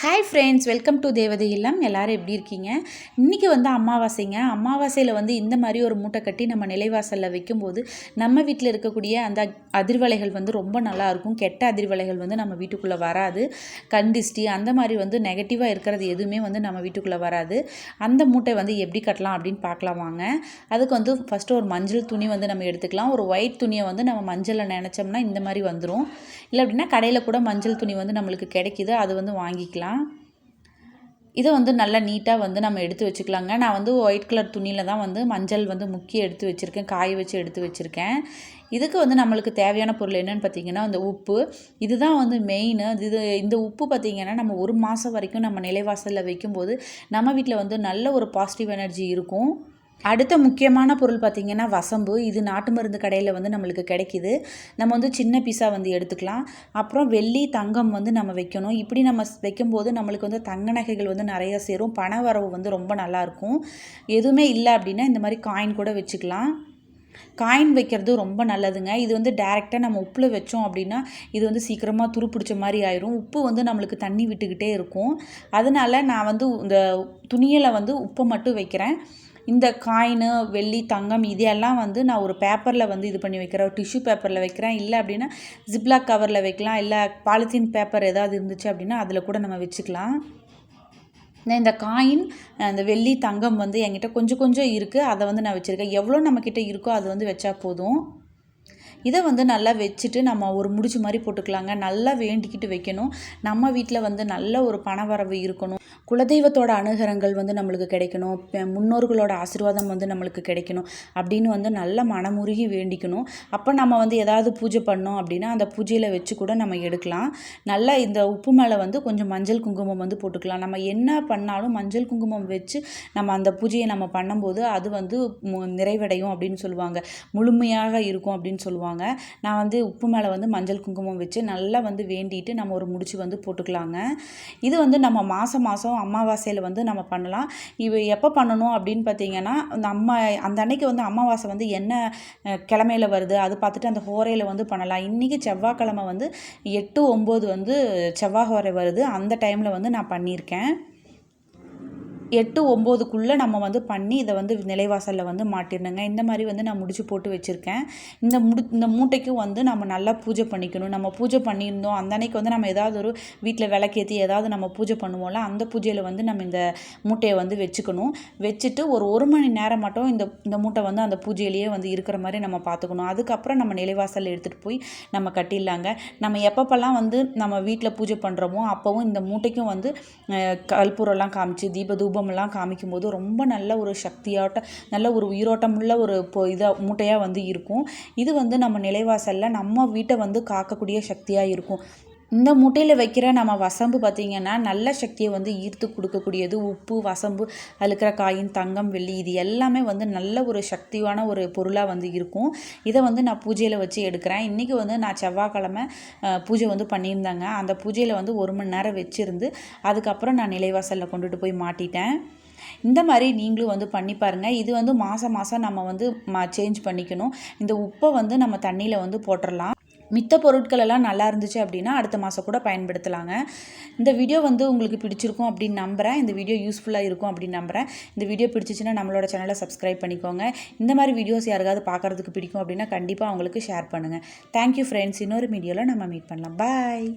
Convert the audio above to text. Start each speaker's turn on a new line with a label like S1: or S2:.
S1: Hi friends welcome to தேவதை இல்லம் எல்லோரும் எப்படி இருக்கீங்க? இன்றைக்கி வந்து அமாவாசைங்க. அமாவாசையில் வந்து இந்த மாதிரி ஒரு மூட்டை கட்டி நம்ம நிலைவாசலில் வைக்கும்போது நம்ம வீட்டில் இருக்கக்கூடிய அந்த அதிர்வலைகள் வந்து ரொம்ப நல்லாயிருக்கும் கெட்ட அதிர்வலைகள் வந்து நம்ம வீட்டுக்குள்ளே வராது. கண்டிஸ்டி அந்த மாதிரி வந்து நெகட்டிவாக இருக்கிறது எதுவுமே வந்து நம்ம வீட்டுக்குள்ளே வராது. அந்த மூட்டை வந்து எப்படி கட்டலாம் அப்படின்னு பார்க்கலாம் வாங்க. அதுக்கு வந்து ஃபஸ்ட்டு ஒரு மஞ்சள் துணி வந்து நம்ம எடுத்துக்கலாம். ஒரு ஒயிட் துணியை வந்து நம்ம மஞ்சளில் நினச்சோம்னா இந்த மாதிரி வந்துடும் இல்லை அப்படின்னா கடையில் கூட மஞ்சள் துணி வந்து நம்மளுக்கு கிடைக்கிது. அது வந்து வாங்கிக்கலாம். வச்சுக்கலாம் இதை வந்து நல்லா நீட்டாக வந்து நம்ம எடுத்து வச்சுக்கலாங்க. நான் வந்து ஒயிட் கலர் துணியில் தான் வந்து மஞ்சள் வந்து முக்கிய எடுத்து வச்சுருக்கேன் காய வச்சு எடுத்து வச்சுருக்கேன். இதுக்கு வந்து நம்மளுக்கு தேவையான பொருள் என்னென்னு பார்த்தீங்கன்னா அந்த உப்பு. இதுதான் வந்து மெயின் இது இந்த உப்பு பார்த்திங்கன்னா நம்ம ஒரு மாதம் வரைக்கும் நம்ம நிலைவாசலில் வைக்கும்போது நம்ம வீட்டில் வந்து நல்ல ஒரு பாசிட்டிவ் எனர்ஜி இருக்கும். அடுத்த முக்கியமான பொருள் பார்த்திங்கன்னா வசம்பு. இது நாட்டு மருந்து கடையில் வந்து நம்மளுக்கு கிடைக்கிது. நம்ம வந்து சின்ன பீஸாக வந்து எடுத்துக்கலாம். அப்புறம் வெள்ளி தங்கம் வந்து நம்ம வைக்கணும். இப்படி நம்ம வைக்கும்போது நம்மளுக்கு வந்து தங்க நகைகள் வந்து நிறையா சேரும். பண வரவு வந்து ரொம்ப நல்லாயிருக்கும் எதுவுமே இல்லை அப்படின்னா இந்த மாதிரி காயின் கூட வச்சுக்கலாம். காயின் வைக்கிறது ரொம்ப நல்லதுங்க. இது வந்து டேரெக்டாக நம்ம உப்பில் வச்சோம் அப்படின்னா இது வந்து சீக்கிரமாக துருப்பிடிச்ச மாதிரி ஆயிரும். உப்பு வந்து நம்மளுக்கு தண்ணி விட்டுக்கிட்டே இருக்கும். அதனால நான் வந்து இந்த துணியில் வந்து உப்பை மட்டும் வைக்கிறேன். இந்த காயினு வெள்ளி தங்கம் இதெல்லாம் வந்து நான் ஒரு பேப்பரில் வந்து இது பண்ணி வைக்கிறேன். டிஷ்யூ பேப்பரில் வைக்கிறேன். இல்லை அப்படின்னா ஜிப்லாக் கவரில் வைக்கலாம். இல்லை பாலித்தீன் பேப்பர் ஏதாவது இருந்துச்சு அப்படின்னா அதில் கூட நம்ம வச்சுக்கலாம். இந்த காயின் அந்த வெள்ளி தங்கம் வந்து என்கிட்ட கொஞ்சம் கொஞ்சம் இருக்குது அதை வந்து நான் வச்சுருக்கேன். எவ்வளோ நம்மக்கிட்ட இருக்கோ அது வந்து வச்சா போதும். இதை வந்து நல்லா வச்சுட்டு நம்ம ஒரு முடிச்சு மாதிரி போட்டுக்கலாங்க. நல்லா வேண்டிக்கிட்டு வைக்கணும். நம்ம வீட்டில் வந்து நல்ல ஒரு பணவரவு இருக்கணும். குலதெய்வத்தோட அனுகரங்கள் வந்து நம்மளுக்கு கிடைக்கணும். முன்னோர்களோட ஆசீர்வாதம் வந்து நம்மளுக்கு கிடைக்கணும் அப்படின்னு வந்து நல்ல மனமுருகி வேண்டிக்கணும். அப்போ நம்ம வந்து ஏதாவது பூஜை பண்ணோம் அப்படின்னா அந்த பூஜையில் வச்சு கூட நம்ம எடுக்கலாம். நல்லா இந்த உப்பு மேலே வந்து கொஞ்சம் மஞ்சள் குங்குமம் வந்து போட்டுக்கலாம். நம்ம என்ன பண்ணாலும் மஞ்சள் குங்குமம் வச்சு நம்ம அந்த பூஜையை நம்ம பண்ணும்போது அது வந்து நிறைவடையும் அப்படின்னு சொல்லுவாங்க. முழுமையாக இருக்கும் அப்படின்னு சொல்லுவாங்க. சொல்லுவாங்க நான் வந்து உப்பு மேலே வந்து மஞ்சள் குங்குமம் வச்சு நல்லா வந்து வேண்டிட்டு நம்ம ஒரு முடிச்சு வந்து போட்டுக்கலாங்க. இது வந்து நம்ம மாதம் மாதம் அமாவாசையில் வந்து நம்ம பண்ணலாம். இவை எப்போ பண்ணணும் அப்படின்னு பார்த்தீங்கன்னா அந்த அம்மா அந்த அன்னைக்கு வந்து அமாவாசை வந்து என்ன கிழமையில் வருது அது பார்த்துட்டு அந்த ஹோரையில் வந்து பண்ணலாம். இன்றைக்கி செவ்வாய்க்கிழமை வந்து எட்டு ஒம்பது வந்து செவ்வாய் ஹோரை வருது. அந்த டைமில் வந்து நான் பண்ணியிருக்கேன். எட்டு ஒம்போதுக்குள்ளே நம்ம வந்து பண்ணி இதை வந்து நிலைவாசலில் வந்து மாட்டிடணுங்க. இந்த மாதிரி வந்து நான் முடிச்சு போட்டு வச்சுருக்கேன். இந்த முடி இந்த மூட்டைக்கும் வந்து நம்ம நல்லா பூஜை பண்ணிக்கணும். நம்ம பூஜை பண்ணியிருந்தோம். அந்த அன்னைக்கு வந்து நம்ம ஏதாவது ஒரு வீட்டில் விளக்கேற்றி ஏதாவது நம்ம பூஜை பண்ணுவோம்ல அந்த பூஜையில் வந்து நம்ம இந்த மூட்டையை வந்து வச்சுக்கணும். வச்சுட்டு ஒரு ஒரு மணி நேரம் மட்டும் இந்த இந்த மூட்டை வந்து அந்த பூஜையிலேயே வந்து இருக்கிற மாதிரி நம்ம பார்த்துக்கணும். அதுக்கப்புறம் நம்ம நிலைவாசலில் எடுத்துகிட்டு போய் நம்ம கட்டிடலாங்க. நம்ம எப்பப்பெல்லாம் வந்து நம்ம வீட்டில் பூஜை பண்ணுறோமோ அப்போவும் இந்த மூட்டைக்கும் வந்து கல்பூரெல்லாம் காமிச்சு தீபதூபம் ரூபமெல்லாம் காமிக்கும் காமிக்கும்போது ரொம்ப நல்ல ஒரு சக்தியாட்ட நல்ல ஒரு உயிரோட்டமுள்ள ஒரு இப்போ இதாக மூட்டையாக வந்து இருக்கும். இது வந்து நம்ம நிலைவாசலில் நம்ம வீட்டை வந்து காக்கக்கூடிய சக்தியாக இருக்கும். இந்த மூட்டையில் வைக்கிற நம்ம வசம்பு பார்த்திங்கன்னா நல்ல சக்தியை வந்து ஈர்த்து கொடுக்கக்கூடியது உப்பு வசம்பு அதில் இருக்கிற காயின் தங்கம் வெள்ளி இது எல்லாமே வந்து நல்ல ஒரு சக்தியான ஒரு பொருளாக வந்து இருக்கும். இதை வந்து நான் பூஜையில் வச்சு எடுக்கிறேன். இன்றைக்கி வந்து நான் செவ்வாய்க்கிழமை பூஜை வந்து பண்ணியிருந்தாங்க. அந்த பூஜையில் வந்து ஒரு மணி நேரம் வச்சுருந்து அதுக்கப்புறம் நான் நிலைவாசலில் கொண்டுட்டு போய் மாட்டிட்டேன். இந்த மாதிரி நீங்களும் வந்து பண்ணி பாருங்கள் இது வந்து மாதம் மாதம் நம்ம வந்து சேஞ்ச் பண்ணிக்கணும். இந்த உப்பை வந்து நம்ம தண்ணியில் வந்து போட்டுடலாம் மித்த பொருட்கள் எல்லாம் நல்லா இருந்துச்சு அப்படின்னா அடுத்த மாதம் கூட பயன்படுத்தலாங்க. இந்த வீடியோ வந்து உங்களுக்கு பிடிச்சிருக்கும் அப்படின்னு நம்புகிறேன் இந்த வீடியோ யூஸ்ஃபுல்லாக இருக்கும் அப்படின்னு நம்புகிறேன் இந்த வீடியோ பிடிச்சிச்சின்னா நம்மளோட சேனலை சப்ஸ்கிரைப் பண்ணிக்கோங்க. இந்த மாதிரி வீடியோஸ் யாருக்காவது பார்க்குறதுக்கு பிடிக்கும் அப்படின்னா கண்டிப்பாக அவங்களுக்கு ஷேர் பண்ணுங்கள் தேங்க்யூ ஃப்ரெண்ட்ஸ் இன்னொரு வீடியோவில் நம்ம மீட் பண்ணலாம். பாய்